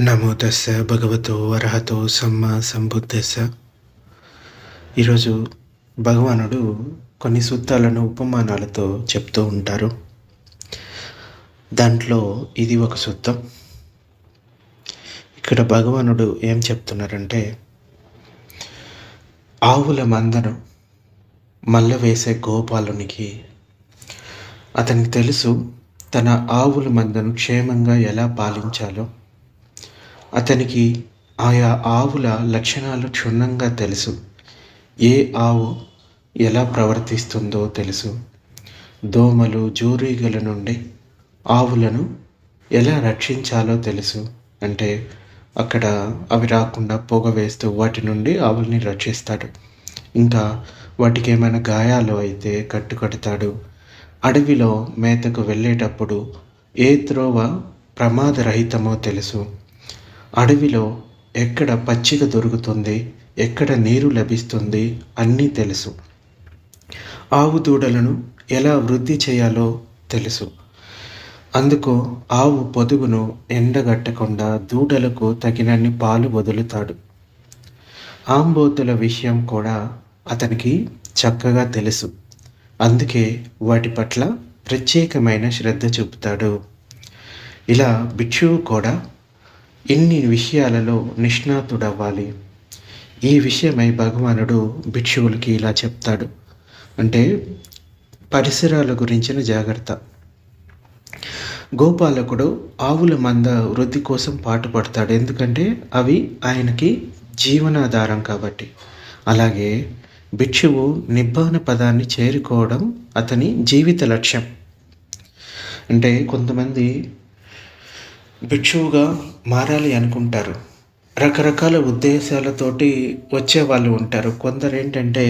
నమో దశ భగవతో అర్హతో సమ్మ సంబుద్ధస్స ఈరోజు భగవానుడు కొన్ని సూత్రాలను ఉపమానాలతో చెప్తూ ఉంటారు. దాంట్లో ఇది ఒక సూత్రం. ఇక్కడ భగవానుడు ఏం చెప్తున్నారంటే ఆవుల మందను మల్ల వేసే గోపాలునికి అతనికి తెలుసు తన ఆవుల మందను క్షేమంగా ఎలా పాలించాలో. అతనికి ఆయా ఆవుల లక్షణాలు క్షుణ్ణంగా తెలుసు. ఏ ఆవు ఎలా ప్రవర్తిస్తుందో తెలుసు. దోమలు జూరీగల నుండి ఆవులను ఎలా రక్షించాలో తెలుసు. అంటే అక్కడ అవి రాకుండా పొగ వేస్తూ వాటి నుండి ఆవుల్ని రక్షిస్తాడు. ఇంకా వాటికి ఏమైనా గాయాలు అయితే కట్టు కడతాడు అడవిలో మేతకు వెళ్ళేటప్పుడు ఏ త్రోవ ప్రమాదరహితమో తెలుసు. అడవిలో ఎక్కడ పచ్చిక దొరుకుతుంది ఎక్కడ నీరు లభిస్తుంది అన్నీ తెలుసు. ఆవు దూడలను ఎలా వృద్ధి చేయాలో తెలుసు. అందుకు ఆవు పొదుగును ఎండగట్టకుండా దూడలకు తగినన్ని పాలు వదులుతాడు. ఆంబోతుల విషయం కూడా అతనికి చక్కగా తెలుసు. అందుకే వాటి పట్ల ప్రత్యేకమైన శ్రద్ధ చూపుతాడు. ఇలా బిక్షువు కూడా ఇన్ని విషయాలలో నిష్ణాతుడవ్వాలి? ఈ విషయమై భగవానుడు భిక్షువులకి ఇలా చెప్తాడు. అంటే పరిసరాల గురించిన జాగ్రత్త. గోపాలకుడు ఆవుల మంద వృద్ధి కోసం పాటుపడతాడు ఎందుకంటే అవి ఆయనకి జీవనాధారం కాబట్టి. అలాగే భిక్షువు నిబ్బాన పదాన్ని చేరుకోవడం అతని జీవిత లక్ష్యం. అంటే కొంతమంది భిక్షువుగా మారాలి అనుకుంటారు. రకరకాల ఉద్దేశాలతోటి వచ్చే వాళ్ళు ఉంటారు. కొందరు ఏంటంటే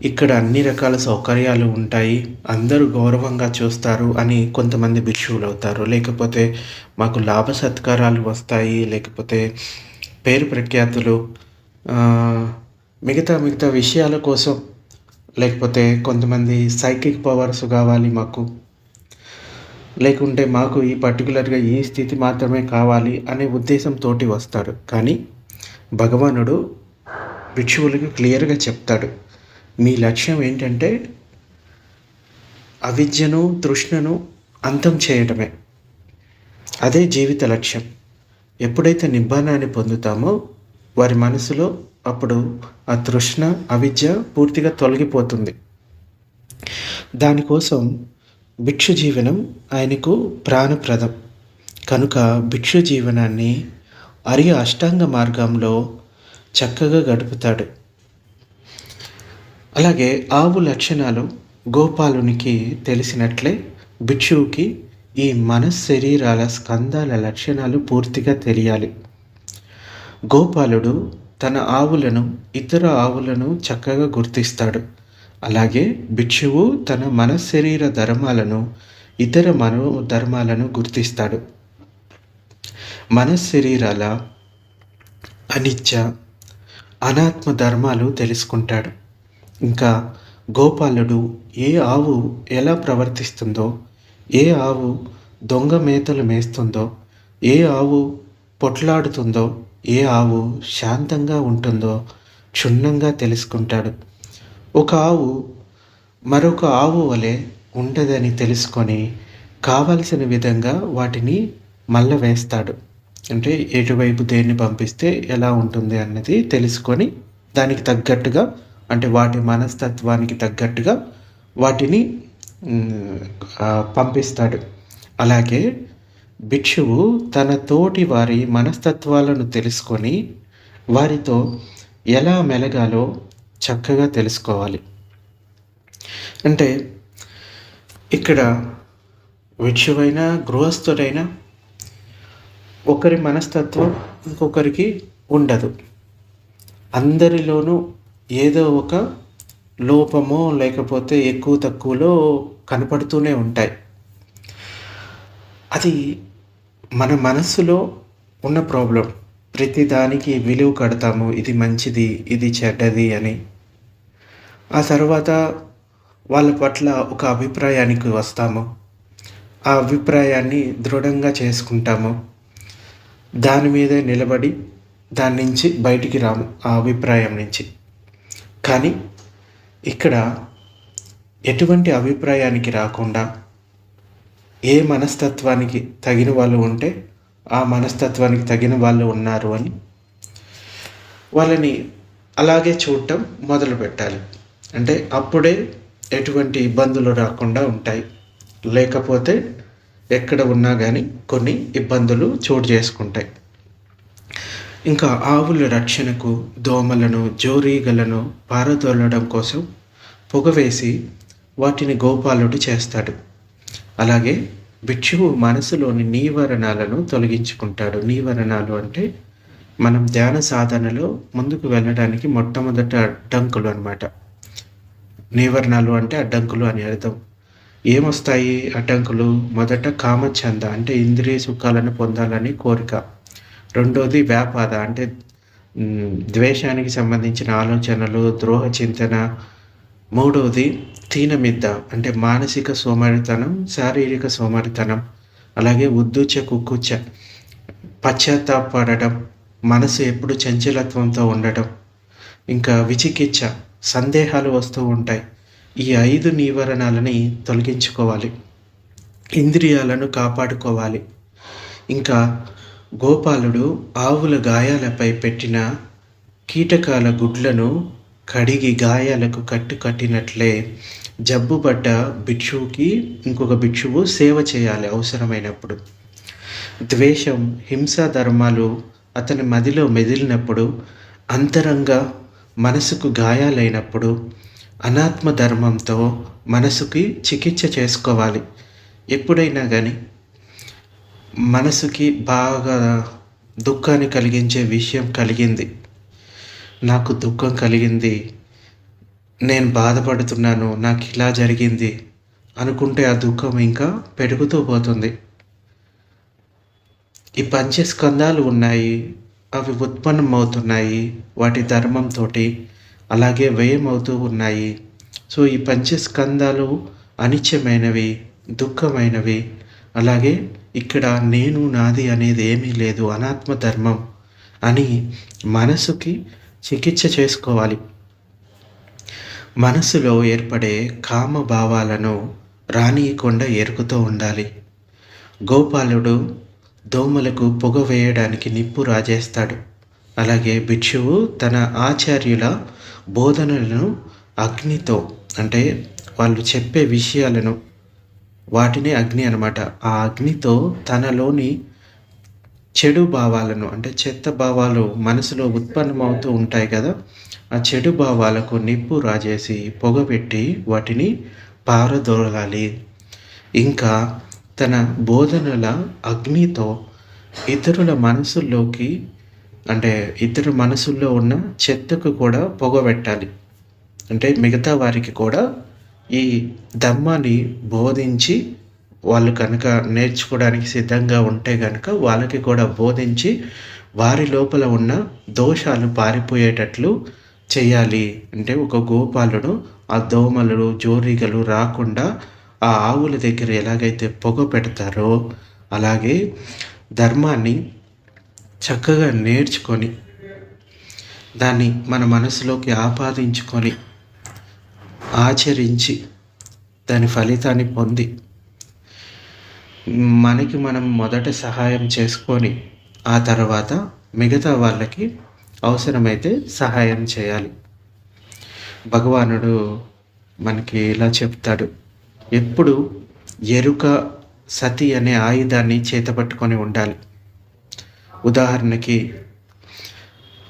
ఇక్కడ అన్ని రకాల సౌకర్యాలు ఉంటాయి అందరూ గౌరవంగా చూస్తారు అని కొంతమంది భిక్షువులు అవుతారు లేకపోతే మాకు లాభ సత్కారాలు వస్తాయి లేకపోతే పేరు ప్రఖ్యాతులు మిగతా మిగతా విషయాల కోసం లేకపోతే కొంతమంది సైకిక్ పవర్స్ కావాలి మాకు. లేకుంటే మాకు ఈ పర్టికులర్గా ఈ స్థితి మాత్రమే కావాలి అనే ఉద్దేశంతో వస్తాడు. కానీ భగవానుడు భిక్షువులకు క్లియర్గా చెప్తాడు. మీ లక్ష్యం ఏంటంటే అవిద్యను తృష్ణను అంతం చేయడమే. అదే జీవిత లక్ష్యం. ఎప్పుడైతే నిబ్బానాన్ని పొందుతామో వారి మనసులో అప్పుడు ఆ తృష్ణ అవిద్య పూర్తిగా తొలగిపోతుంది. దానికోసం భిక్షు జీవనం ఆయనకు ప్రాణప్రదం. కనుక భిక్షు జీవనాన్ని అరియ అష్టాంగ మార్గంలో చక్కగా గడుపుతాడు. అలాగే ఆవు లక్షణాలు గోపాలునికి తెలిసినట్లే భిక్షువుకి ఈ మనశ్శరీరాల స్కందాల లక్షణాలు పూర్తిగా తెలియాలి. గోపాలుడు తన ఆవులను ఇతర ఆవులను చక్కగా గుర్తిస్తాడు. అలాగే భిక్షువు తన మనశరీర ధర్మాలను ఇతర మనో ధర్మాలను గుర్తిస్తాడు. మనశరీరాల అనిత్య అనాత్మ ధర్మాలు తెలుసుకుంటాడు. ఇంకా గోపాలుడు ఏ ఆవు ఎలా ప్రవర్తిస్తుందో ఏ ఆవు దొంగ మేతలు మేస్తుందో ఏ ఆవు పొట్లాడుతుందో ఏ ఆవు శాంతంగా ఉంటుందో క్షుణ్ణంగా తెలుసుకుంటాడు. ఒక ఆవు మరొక ఆవు వలె ఉండదని తెలుసుకొని కావలసిన విధంగా వాటిని మల్ల వేస్తాడు. అంటే ఎటువైపు దేన్ని పంపిస్తే ఎలా ఉంటుంది అన్నది తెలుసుకొని దానికి తగ్గట్టుగా అంటే వాటి మనస్తత్వానికి తగ్గట్టుగా వాటిని పంపిస్తాడు. అలాగే భిక్షువు తన తోటి వారి మనస్తత్వాలను తెలుసుకొని వారితో ఎలా మెలగాలో చక్కగా తెలుసుకోవాలి. అంటే ఇక్కడ భిక్షువైనా గృహస్థుడైనా ఒకరి మనస్తత్వం ఇంకొకరికి ఉండదు. అందరిలోనూ ఏదో ఒక లోపమో లేకపోతే ఎక్కువ తక్కువలో కనపడుతూనే ఉంటాయి. అది మన మనస్సులో ఉన్న ప్రాబ్లం. ప్రతి దానికి విలువ కడతాము. ఇది మంచిది ఇది చెడ్డది అని. ఆ తర్వాత వాళ్ళ పట్ల ఒక అభిప్రాయానికి వస్తాము. ఆ అభిప్రాయాన్ని దృఢంగా చేసుకుంటాము. దాని మీదే నిలబడి దాని నుంచి బయటికి రాము ఆ అభిప్రాయం నుంచి. కానీ ఇక్కడ ఎటువంటి అభిప్రాయానికి రాకుండా ఏ మనస్తత్వానికి తగిన వాళ్ళు ఉంటే ఆ మనస్తత్వానికి తగిన వాళ్ళు ఉన్నారు అని వాళ్ళని అలాగే చూడటం మొదలు పెట్టాలి. అంటే అప్పుడే ఎటువంటి ఇబ్బందులు రాకుండా ఉంటాయి. లేకపోతే ఎక్కడ ఉన్నా కానీ కొన్ని ఇబ్బందులు చోటు చేసుకుంటాయి. ఇంకా ఆవుల రక్షణకు దోమలను జోరీగలను పారదోలడం కోసం పొగవేసి వాటిని గోపాలుడు చేస్తాడు. అలాగే భిక్షువు మనసులోని నీవరణాలను తొలగించుకుంటాడు. నీవరణాలు అంటే మనం ధ్యాన సాధనలో ముందుకు వెళ్ళడానికి మొట్టమొదట అడ్డంకులు అనమాట నీవరణాలు అంటే అడ్డంకులు అని అర్థం. ఏమొస్తాయి అడ్డంకులు? మొదట కామచంద అంటే ఇంద్రియ సుఖాలను పొందాలని కోరిక. రెండోది వ్యాపాద అంటే ద్వేషానికి సంబంధించిన ఆలోచనలు ద్రోహ చింతన. మూడవది తీనమిద్ద అంటే మానసిక సోమరితనం శారీరక సోమరితనం అలాగే ఉద్దూచ కుక్కుచ పశ్చాత్తాపడడం మనసు ఎప్పుడు చంచలత్వంతో ఉండటం ఇంకా విచికిచ్చ సందేహాలు వస్తూ ఉంటాయి. ఈ ఐదు నివారణాలని తొలగించుకోవాలి. ఇంద్రియాలను కాపాడుకోవాలి. ఇంకా గోపాలుడు ఆవుల గాయాలపై పెట్టిన కీటకాల గుడ్లను కడిగి గాయాలకు కట్టు కట్టినట్లే జబ్బుపడ్డ భిక్షువుకి ఇంకొక భిక్షువు సేవ చేయాలి అవసరమైనప్పుడు. ద్వేషం హింసా ధర్మాలు అతని మదిలో మెదిలినప్పుడు అంతరంగ మనసుకు గాయాలైనప్పుడు అనాత్మ ధర్మంతో మనసుకి చికిత్స చేసుకోవాలి. ఎప్పుడైనా కానీ మనసుకి బాగా దుఃఖాన్ని కలిగించే విషయం కలిగింది. నాకు దుఃఖం కలిగింది. నేను బాధపడుతున్నాను నాకు ఇలా జరిగింది అనుకుంటే ఆ దుఃఖం ఇంకా పెరుగుతూ పోతుంది. ఈ పంచస్కందాలు ఉన్నాయి అవి ఉత్పన్నం అవుతున్నాయి వాటి ధర్మంతో అలాగే వ్యయం అవుతూ ఉన్నాయి. సో ఈ పంచస్కందాలు అనిత్యమైనవి దుఃఖమైనవి అలాగే ఇక్కడ నేను నాది అనేది ఏమీ లేదు అనాత్మ ధర్మం అని మనసుకి చికిత్స చేసుకోవాలి. మనసులో ఏర్పడే కామ భావాలను రానియకుండా ఎరుకుతూ ఉండాలి. గోపాలుడు దోమలకు పొగ వేయడానికి నిప్పు రాజేస్తాడు. అలాగే భిక్షువు తన ఆచార్యుల బోధనలను అగ్నితో అంటే వాళ్ళు చెప్పే విషయాలను వాటిని అగ్ని అనమాట ఆ అగ్నితో తనలోని చెడు భావాలను అంటే చెత్త భావాలు మనసులో ఉత్పన్నమవుతూ ఉంటాయి కదా ఆ చెడు భావాలకు నిప్పు రాజేసి పొగబెట్టి వాటిని పారదోలాలి. ఇంకా తన బోధనల అగ్నితో ఇతరుల మనసుల్లోకి అంటే ఇతర మనసుల్లో ఉన్న చెత్తకు కూడా పొగబెట్టాలి. అంటే మిగతా వారికి కూడా ఈ ధర్మాన్ని బోధించి వాళ్ళు కనుక నేర్చుకోవడానికి సిద్ధంగా ఉంటే కనుక వాళ్ళకి కూడా బోధించి వారి లోపల ఉన్న దోషాలు పారిపోయేటట్లు చేయాలి. అంటే ఒక గోపాలుడు ఆ దోమలు జోరీగలు రాకుండా ఆ ఆవుల దగ్గర ఎలాగైతే పొగ పెడతారో అలాగే ధర్మాన్ని చక్కగా నేర్చుకొని దాన్ని మన మనసులోకి ఆపాదించుకొని ఆచరించి దాని ఫలితాన్ని పొంది మనకి మనం మొదట సహాయం చేసుకొని ఆ తర్వాత మిగతా వాళ్ళకి అవసరమైతే సహాయం చేయాలి. భగవానుడు మనకి ఇలా చెప్తాడు. ఎప్పుడు ఎరుక సతి అనే ఆయుధాన్ని చేతపట్టుకొని ఉండాలి. ఉదాహరణకి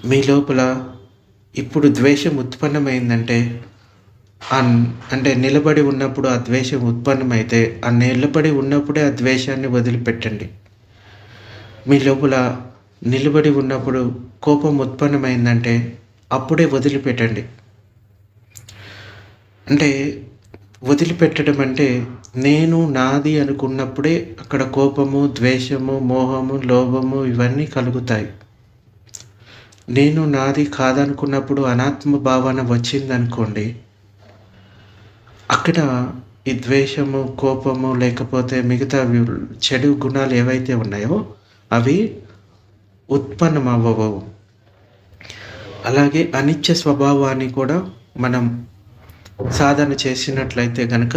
మీ లోపల ఇప్పుడు ద్వేషం ఉత్పన్నమైందంటే అంటే నిలబడి ఉన్నప్పుడు ఆ ద్వేషం ఉత్పన్నమైతే ఆ నిలబడి ఉన్నప్పుడే ఆ ద్వేషాన్ని వదిలిపెట్టండి. మీ లోపల నిలబడి ఉన్నప్పుడు కోపం ఉత్పన్నమైందంటే అప్పుడే వదిలిపెట్టండి. అంటే వదిలిపెట్టడం అంటే నేను నాది అనుకున్నప్పుడే అక్కడ కోపము ద్వేషము మోహము లోభము ఇవన్నీ కలుగుతాయి. నేను నాది కాదనుకున్నప్పుడు అనాత్మ భావన వచ్చిందనుకోండి అక్కడ ఈ ద్వేషము కోపము లేకపోతే మిగతా చెడు గుణాలు ఏవైతే ఉన్నాయో అవి ఉత్పన్నమవ్వవు. అలాగే అనిత్య స్వభావాన్ని కూడా మనం సాధన చేసినట్లయితే కనుక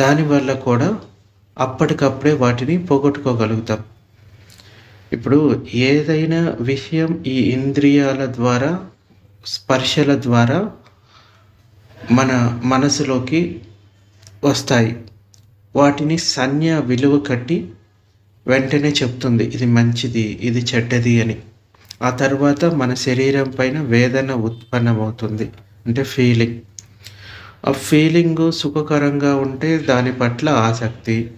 దానివల్ల కూడా అప్పటికప్పుడే వాటిని పోగొట్టుకోగలుగుతాం. ఇప్పుడు ఏదైనా విషయం ఈ ఇంద్రియాల ద్వారా స్పర్శల ద్వారా మన మనసులోకి వస్తాయి. వాటిని సంజ్ఞ విలువ కట్టి వెంటనే చెప్తుంది ఇది మంచిది ఇది చెడ్డది అని. ఆ తర్వాత మన శరీరం పైన వేదన ఉత్పన్నమవుతుంది అంటే ఫీలింగ్ ఆ ఫీలింగ్ సుఖకరంగా ఉంటే దాని పట్ల ఆసక్తి.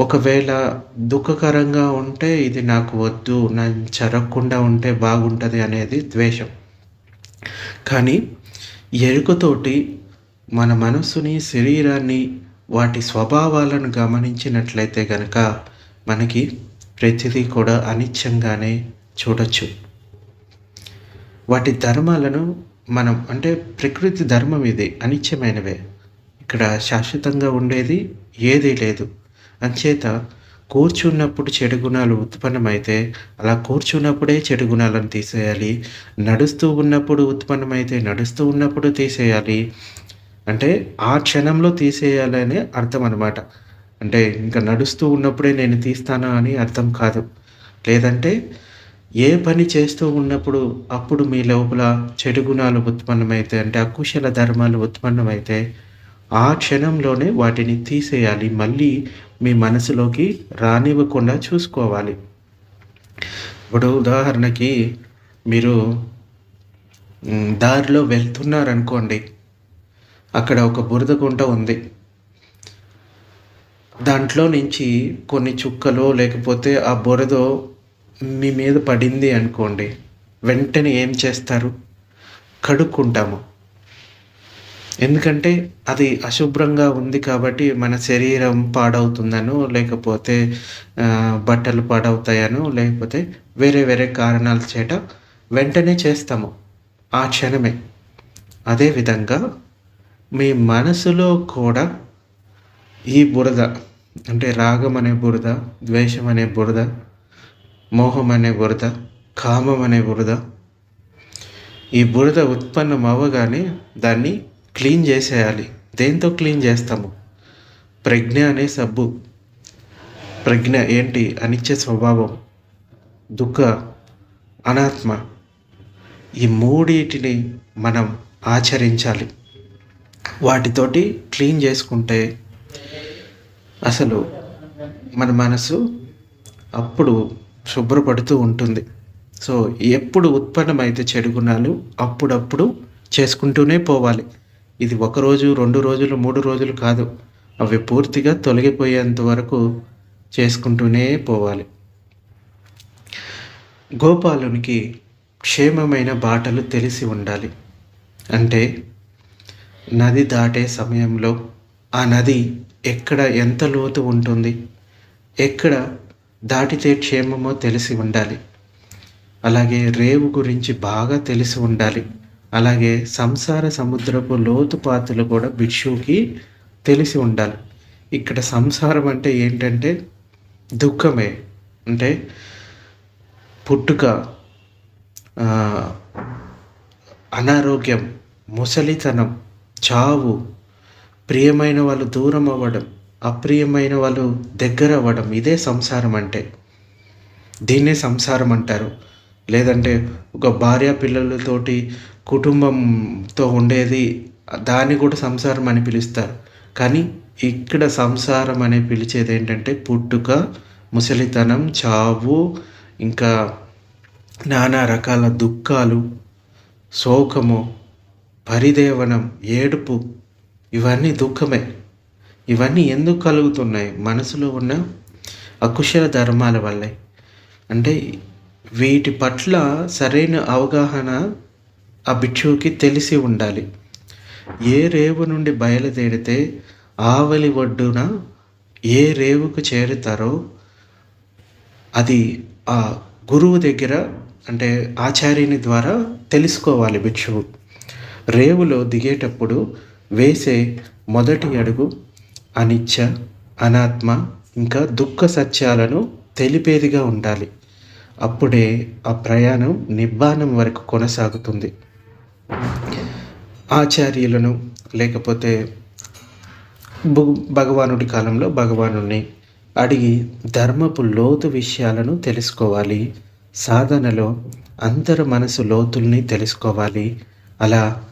ఒకవేళ దుఃఖకరంగా ఉంటే ఇది నాకు వద్దు నేను జరగకుండా ఉంటే బాగుంటుంది అనేది ద్వేషం. కానీ ఎరుకతోటి మన మనసుని శరీరాన్ని వాటి స్వభావాలను గమనించినట్లయితే కనుక మనకి ప్రతిదీ కూడా అనిత్యంగానే చూడొచ్చు. వాటి ధర్మాలను మనం అంటే ప్రకృతి ధర్మం ఇది అనిత్యమైనవే. ఇక్కడ శాశ్వతంగా ఉండేది ఏదీ లేదు. అంచేత కూర్చున్నప్పుడు చెడు గుణాలు ఉత్పన్నమైతే అలా కూర్చున్నప్పుడే చెడు గుణాలను తీసేయాలి. నడుస్తూ ఉన్నప్పుడు ఉత్పన్నమైతే నడుస్తూ ఉన్నప్పుడు తీసేయాలి. అంటే ఆ క్షణంలో తీసేయాలనే అర్థం అనమాట అంటే ఇంకా నడుస్తూ ఉన్నప్పుడే నేను తీస్తానా అని అర్థం కాదు. లేదంటే ఏ పని చేస్తూ ఉన్నప్పుడు అప్పుడు మీ లోపల చెడు గుణాలు ఉత్పన్నమైతే అంటే అకుశల ధర్మాలు ఉత్పన్నమైతే ఆ క్షణంలోనే వాటిని తీసేయాలి. మళ్ళీ మీ మనసులోకి రానివ్వకుండా చూసుకోవాలి. ఇప్పుడు ఉదాహరణకి మీరు దారిలో వెళ్తున్నారనుకోండి. అక్కడ ఒక బురద గుంట ఉంది. దాంట్లో నుంచి కొన్ని చుక్కలు లేకపోతే ఆ బురద మీ మీద పడింది అనుకోండి. వెంటనే ఏం చేస్తారు? కడుక్కుంటాము. ఎందుకంటే అది అశుభ్రంగా ఉంది కాబట్టి మన శరీరం పాడవుతుందనో లేకపోతే బట్టలు పాడవుతాయనో లేకపోతే వేరే వేరే కారణాల చేత వెంటనే చేస్తాము. ఆ క్షణమే. అదేవిధంగా మీ మనసులో కూడా ఈ బురద అంటే రాగం అనే బురద ద్వేషం అనే బురద మోహం అనే బురద కామం అనే బురద ఈ బురద ఉత్పన్నం అవ్వగానే దాన్ని క్లీన్ చేసేయాలి. దేంతో క్లీన్ చేస్తాము? ప్రజ్ఞ అనే సబ్బు. ప్రజ్ఞ ఏంటి? అనిచ్చే స్వభావం. దుఃఖ. అనాత్మ. ఈ మూడింటిని మనం ఆచరించాలి. వాటితోటి క్లీన్ చేసుకుంటే అసలు మన మనసు అప్పుడు శుభ్రపడుతూ ఉంటుంది. సో ఎప్పుడు ఉత్పన్నమైతే చెడు గుణాలు అప్పుడప్పుడు చేసుకుంటూనే పోవాలి. ఇది ఒకరోజు రెండు రోజులు మూడు రోజులు కాదు. అవి పూర్తిగా తొలగిపోయేంత వరకు చేసుకుంటూనే పోవాలి. గోపాలునికి క్షేమమైన బాటలు తెలిసి ఉండాలి. అంటే నది దాటే సమయంలో ఆ నది ఎక్కడ ఎంత లోతు ఉంటుంది ఎక్కడ దాటితే క్షేమమో తెలిసి ఉండాలి. అలాగే రేవు గురించి బాగా తెలిసి ఉండాలి. అలాగే సంసార సముద్రపు లోతుపాతులు కూడా భిక్షువుకి తెలిసి ఉండాలి. ఇక్కడ సంసారం అంటే ఏంటంటే దుఃఖమే. అంటే పుట్టుక అనారోగ్యం ముసలితనం చావు ప్రియమైన వాళ్ళు దూరం అవ్వడం అప్రియమైన వాళ్ళు దగ్గర అవ్వడం ఇదే సంసారం అంటే. దీన్నే సంసారం అంటారు. లేదంటే ఒక భార్య పిల్లలతోటి కుటుంబంతో ఉండేది దాన్ని కూడా సంసారం అని పిలుస్తారు. కానీ ఇక్కడ సంసారం అనే పిలిచేది ఏంటంటే పుట్టుక ముసలితనం చావు ఇంకా నానా రకాల దుఃఖాలు శోకము పరిదేవనం ఏడుపు ఇవన్నీ దుఃఖమే. ఇవన్నీ ఎందుకు కలుగుతున్నాయి? మనసులో ఉన్న అకుశల ధర్మాల వల్లే. అంటే వీటి పట్ల సరైన అవగాహన ఆ భిక్షువుకి తెలిసి ఉండాలి. ఏ రేవు నుండి బయలుదేరితే ఆవలి ఒడ్డున ఏ రేవుకు చేరుతారో అది ఆ గురువు దగ్గర అంటే ఆచార్యుని ద్వారా తెలుసుకోవాలి భిక్షువు. రేవులో దిగేటప్పుడు వేసే మొదటి అడుగు అనిచ్చ అనాత్మ ఇంకా దుఃఖ సత్యాలను తెలిపేదిగా ఉండాలి. అప్పుడే ఆ ప్రయాణం నిబ్బానం వరకు కొనసాగుతుంది. ఆచార్యులను లేకపోతే భు- భగవానుడి కాలంలో భగవానుడిని అడిగి ధర్మపు లోతు విషయాలను తెలుసుకోవాలి. సాధనలో అంతర మనసు లోతుల్ని తెలుసుకోవాలి. అలా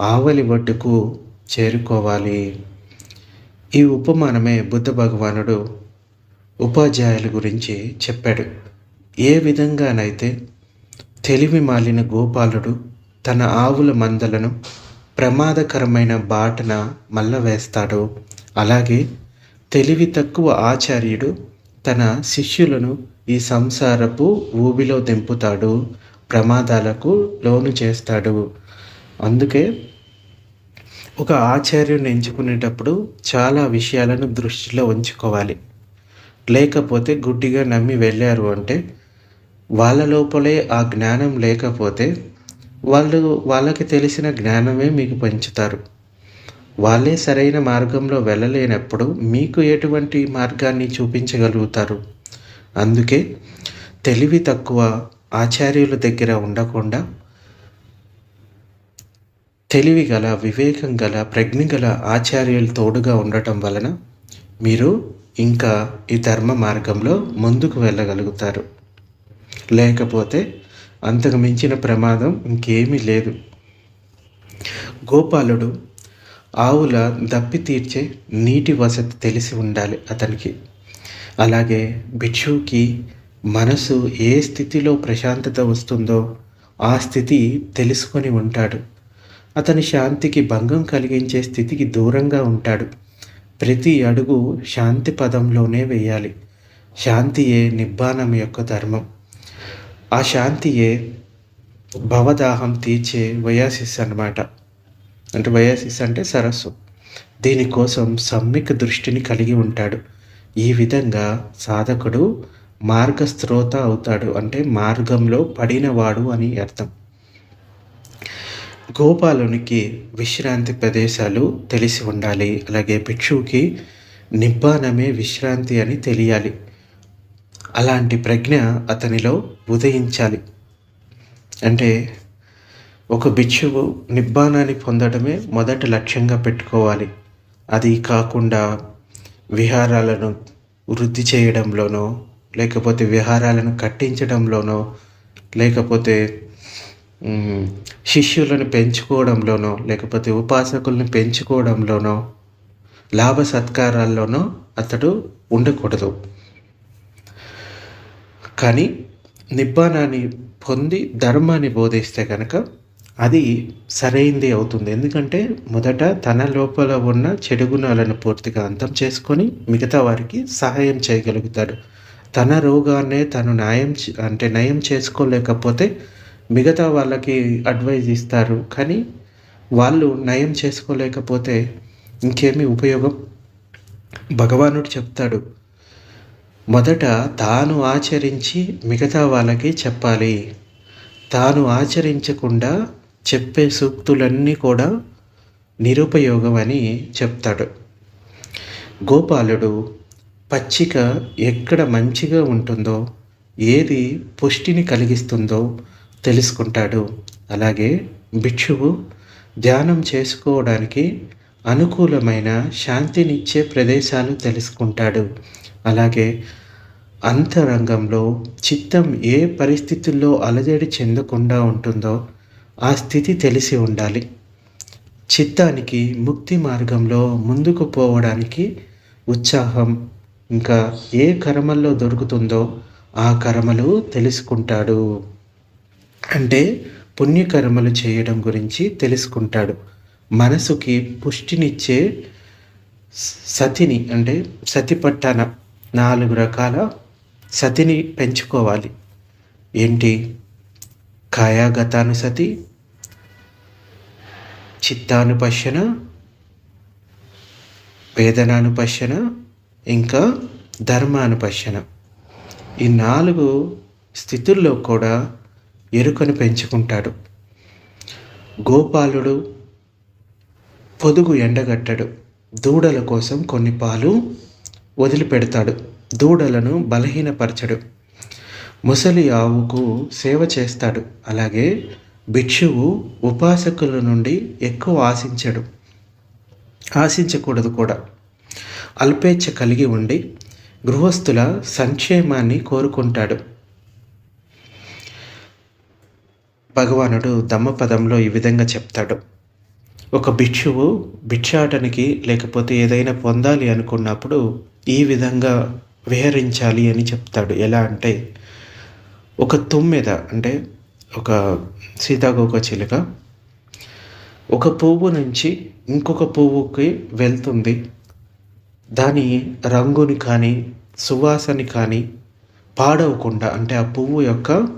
ఆవలి ఒడ్డుకు చేరుకోవాలి. ఈ ఉపమానమే బుద్ధ భగవానుడు ఉపాధ్యాయుల గురించి చెప్పాడు. ఏ విధంగానైతే తెలివి మాలిన గోపాలుడు తన ఆవుల మందలను ప్రమాదకరమైన బాటన మల్లవేస్తాడు. అలాగే తెలివి తక్కువ ఆచార్యుడు తన శిష్యులను ఈ సంసారపు ఊబిలో దింపుతాడు ప్రమాదాలకు లోను చేస్తాడు. అందుకే ఒక ఆచార్యుని ఎంచుకునేటప్పుడు చాలా విషయాలను దృష్టిలో ఉంచుకోవాలి. లేకపోతే గుడ్డిగా నమ్మి వెళ్ళారు అంటే వాళ్ళ లోపలే ఆ జ్ఞానం లేకపోతే వాళ్ళు వాళ్ళకి తెలిసిన జ్ఞానమే మీకు పంచుతారు. వాళ్ళే సరైన మార్గంలో వెళ్ళలేనప్పుడు మీకు ఎటువంటి మార్గాన్ని చూపించగలుగుతారు? అందుకే తెలివి తక్కువ ఆచార్యుల దగ్గర ఉండకుండా తెలివి గల వివేకం గల ప్రజ్ఞ గల ఆచార్యులు తోడుగా ఉండటం వలన మీరు ఇంకా ఈ ధర్మ మార్గంలో ముందుకు వెళ్ళగలుగుతారు. లేకపోతే అంతకు మించిన ప్రమాదం ఇంకేమీ లేదు. గోపాలుడు ఆవుల దప్పి తీర్చే నీటి వసతి తెలిసి ఉండాలి అతనికి. అలాగే భిక్షువుకి మనసు ఏ స్థితిలో ప్రశాంతత వస్తుందో ఆ స్థితి తెలుసుకొని ఉంటాడు. అతని శాంతికి భంగం కలిగించే స్థితికి దూరంగా ఉంటాడు. ప్రతి అడుగు శాంతి పదంలోనే వేయాలి. శాంతియే నిబ్బానం యొక్క ధర్మం. ఆ శాంతియే భవదాహం తీర్చే వయాసిస్ అనమాట అంటే వయాసిస్ అంటే సరస్సు. దీనికోసం సమ్యక్ దృష్టిని కలిగి ఉంటాడు. ఈ విధంగా సాధకుడు మార్గస్త్రోత అవుతాడు. అంటే మార్గంలో పడినవాడు అని అర్థం. గోపాలునికి విశ్రాంతి ప్రదేశాలు తెలిసి ఉండాలి. అలాగే భిక్షువుకి నిబ్బానమే విశ్రాంతి అని తెలియాలి. అలాంటి ప్రజ్ఞ అతనిలో ఉదయించాలి. అంటే ఒక భిక్షువు నిబ్బానాన్ని పొందడమే మొదటి లక్ష్యంగా పెట్టుకోవాలి. అది కాకుండా విహారాలను వృద్ధి చేయడంలోనో లేకపోతే విహారాలను కట్టించడంలోనో లేకపోతే శిష్యులను పెంచుకోవడంలోనో లేకపోతే ఉపాసకులను పెంచుకోవడంలోనో లాభ సత్కారాల్లోనో అతడు ఉండకూడదు. కానీ నిబ్బానాన్ని పొంది ధర్మాన్ని బోధిస్తే కనుక అది సరైంది అవుతుంది. ఎందుకంటే మొదట తన లోపల ఉన్న చెడు గుణాలను పూర్తిగా అంతం చేసుకొని మిగతా వారికి సహాయం చేయగలుగుతాడు. తన రోగాన్నే తను న్యాయం అంటే నయం చేసుకోలేకపోతే మిగతా వాళ్ళకి అడ్వైజ్ ఇస్తారు. కానీ వాళ్ళు నయం చేసుకోలేకపోతే ఇంకేమీ ఉపయోగం? భగవానుడు చెప్తాడు మొదట తాను ఆచరించి మిగతా వాళ్ళకి చెప్పాలి. తాను ఆచరించకుండా చెప్పే సూక్తులన్నీ కూడా నిరుపయోగం అని చెప్తాడు. గోపాలుడు పచ్చిక ఎక్కడ మంచిగా ఉంటుందో ఏది పుష్టిని కలిగిస్తుందో తెలుసుకుంటాడు. అలాగే భిక్షువు ధ్యానం చేసుకోవడానికి అనుకూలమైన శాంతినిచ్చే ప్రదేశాలు తెలుసుకుంటాడు. అలాగే అంతరంగంలో చిత్తం ఏ పరిస్థితుల్లో అలజడి చెందకుండా ఉంటుందో ఆ స్థితి తెలిసి ఉండాలి. చిత్తానికి ముక్తి మార్గంలో ముందుకు పోవడానికి ఉత్సాహం ఇంకా ఏ కర్మల్లో దొరుకుతుందో ఆ కర్మలు తెలుసుకుంటాడు. అంటే పుణ్యకర్మలు చేయడం గురించి తెలుసుకుంటాడు. మనసుకి పుష్టినిచ్చే సతిని అంటే సతి పట్టాన నాలుగు రకాల సతిని పెంచుకోవాలి. ఏంటి? కాయాగతానుసతి చిత్తానుపశ్యన వేదనానుపశ్యన ఇంకా ధర్మానుపశ్యన. ఈ నాలుగు స్థితుల్లో కూడా ఎరుకను పెంచుకుంటాడు. గోపాలుడు పొదుగు ఎండగట్టడు. దూడల కోసం కొన్ని పాలు వదిలిపెడతాడు. దూడలను బలహీనపరచడు. ముసలి ఆవుకు సేవ చేస్తాడు. అలాగే భిక్షువు ఉపాసకుల నుండి ఎక్కువ ఆశించడు. ఆశించకూడదు కూడా. అల్పేచ్ఛ కలిగి ఉండి గృహస్థుల సంక్షేమాన్ని కోరుకుంటాడు. భగవానుడు దమ్మపదంలో ఈ విధంగా చెప్తాడు. ఒక భిక్షువు భిక్షాటనికి లేకపోతే ఏదైనా పొందాలి అనుకున్నప్పుడు ఈ విధంగా విహరించాలి అని చెప్తాడు. ఎలా అంటే ఒక తుమ్మెద అంటే ఒక సీతాకోక చిలుక ఒక పువ్వు నుంచి ఇంకొక పువ్వుకి వెళ్తుంది. దాని రంగుని కానీ సువాసని కానీ పాడవకుండా అంటే ఆ పువ్వు యొక్క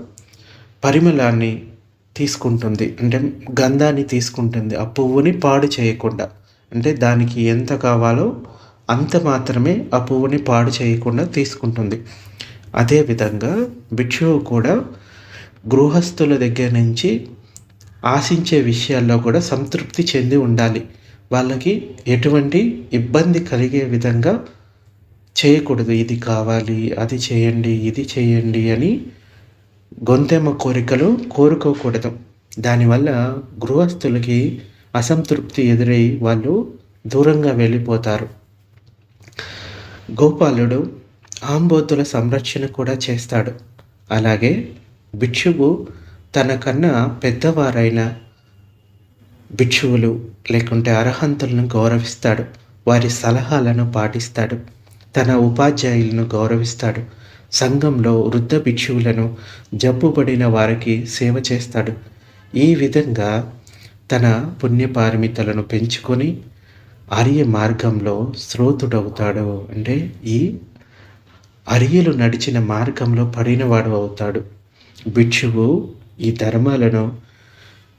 పరిమళాన్ని తీసుకుంటుంది అంటే గంధాన్ని తీసుకుంటుంది. ఆ పువ్వుని పాడు చేయకుండా అంటే దానికి ఎంత కావాలో అంత మాత్రమే ఆ పువ్వుని పాడు చేయకుండా తీసుకుంటుంది. అదేవిధంగా భిక్షువు కూడా గృహస్థుల దగ్గర నుంచి ఆశించే విషయాల్లో కూడా సంతృప్తి చెంది ఉండాలి. వాళ్ళకి ఎటువంటి ఇబ్బంది కలిగే విధంగా చేయకూడదు. ఇది కావాలి అది చేయండి ఇది చేయండి అని గొంతెమ్మ కోరికలు కోరుకోకూడదు. దానివల్ల గృహస్థులకి అసంతృప్తి ఎదురై వాళ్ళు దూరంగా వెళ్ళిపోతారు. గోపాలుడు ఆంబోతుల సంరక్షణ కూడా చేస్తాడు. అలాగే భిక్షువు తనకన్నా పెద్దవారైన భిక్షువులు లేకుంటే అర్హంతులను గౌరవిస్తాడు. వారి సలహాలను పాటిస్తాడు. తన ఉపాధ్యాయులను గౌరవిస్తాడు. సంఘంలో వృద్ధ భిక్షువులను జబ్బుపడిన వారికి సేవ చేస్తాడు. ఈ విధంగా తన పుణ్యపారమితలను పెంచుకొని అరియ మార్గంలో శ్రోతుడవుతాడు అంటే ఈ అరియలు నడిచిన మార్గంలో పడినవాడు అవుతాడు. భిక్షువు ఈ ధర్మాలను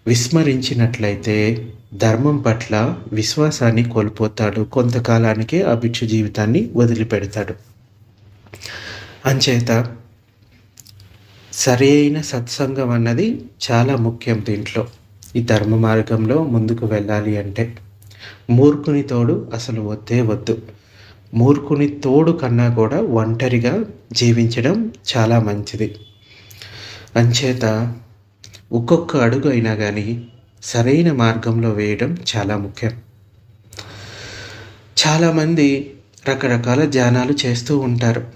విస్మరించినట్లయితే ధర్మం పట్ల విశ్వాసాన్ని కోల్పోతాడు. కొంతకాలానికే ఆ భిక్షు జీవితాన్ని వదిలిపెడతాడు. అంచేత సరైన సత్సంగం అన్నది చాలా ముఖ్యం దీంట్లో. ఈ ధర్మ మార్గంలో ముందుకు వెళ్ళాలి అంటే మూర్ఖుని తోడు అసలు వద్దే వద్దు. మూర్ఖుని తోడు కన్నా కూడా ఒంటరిగా జీవించడం చాలా మంచిది. అంచేత ఒక్కొక్క అడుగు అయినా కానీ సరైన మార్గంలో వేయడం చాలా ముఖ్యం. చాలామంది రకరకాల ధ్యానాలు చేస్తూ ఉంటారు.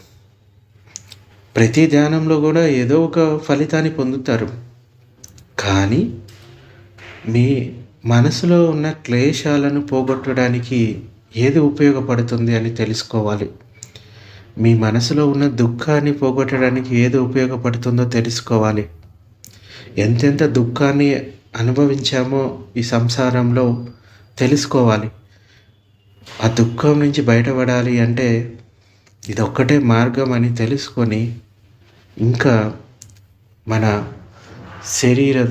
ప్రతి ధ్యానంలో కూడా ఏదో ఒక ఫలితాన్ని పొందుతారు. కానీ మీ మనసులో ఉన్న క్లేశాలను పోగొట్టడానికి ఏది ఉపయోగపడుతుంది అని తెలుసుకోవాలి. మీ మనసులో ఉన్న దుఃఖాన్ని పోగొట్టడానికి ఏది ఉపయోగపడుతుందో తెలుసుకోవాలి. ఎంతెంత దుఃఖాన్ని అనుభవించామో ఈ సంసారంలో తెలుసుకోవాలి. ఆ దుఃఖం నుంచి బయటపడాలి అంటే ఇదొక్కటే మార్గం అని తెలుసుకొని ఇంకా మన శరీర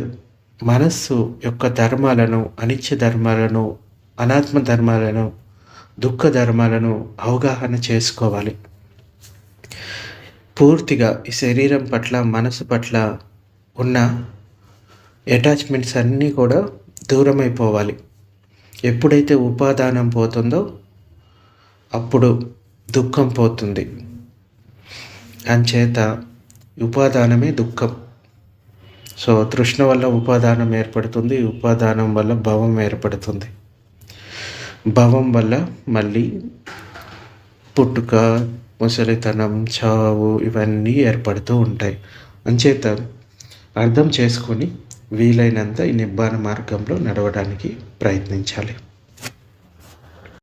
మనస్సు యొక్క ధర్మాలను అనిత్య ధర్మాలను అనాత్మ ధర్మాలను దుఃఖ ధర్మాలను అవగాహన చేసుకోవాలి. పూర్తిగా ఈ శరీరం పట్ల మనసు పట్ల ఉన్న అటాచ్మెంట్స్ అన్నీ కూడా దూరమైపోవాలి. ఎప్పుడైతే ఉపాదానం పోతుందో అప్పుడు దుఃఖం పోతుంది. అంచేత ఉపాదానమే దుఃఖం. సో తృష్ణ వల్ల ఉపాదానం ఏర్పడుతుంది ఉపాదానం వల్ల భవం ఏర్పడుతుంది. భవం వల్ల మళ్ళీ పుట్టుక ముసలితనం చావు ఇవన్నీ ఏర్పడుతూ ఉంటాయి. అంచేత అర్థం చేసుకొని వీలైనంత ఈ నిబ్బాన మార్గంలో నడవడానికి ప్రయత్నించాలి.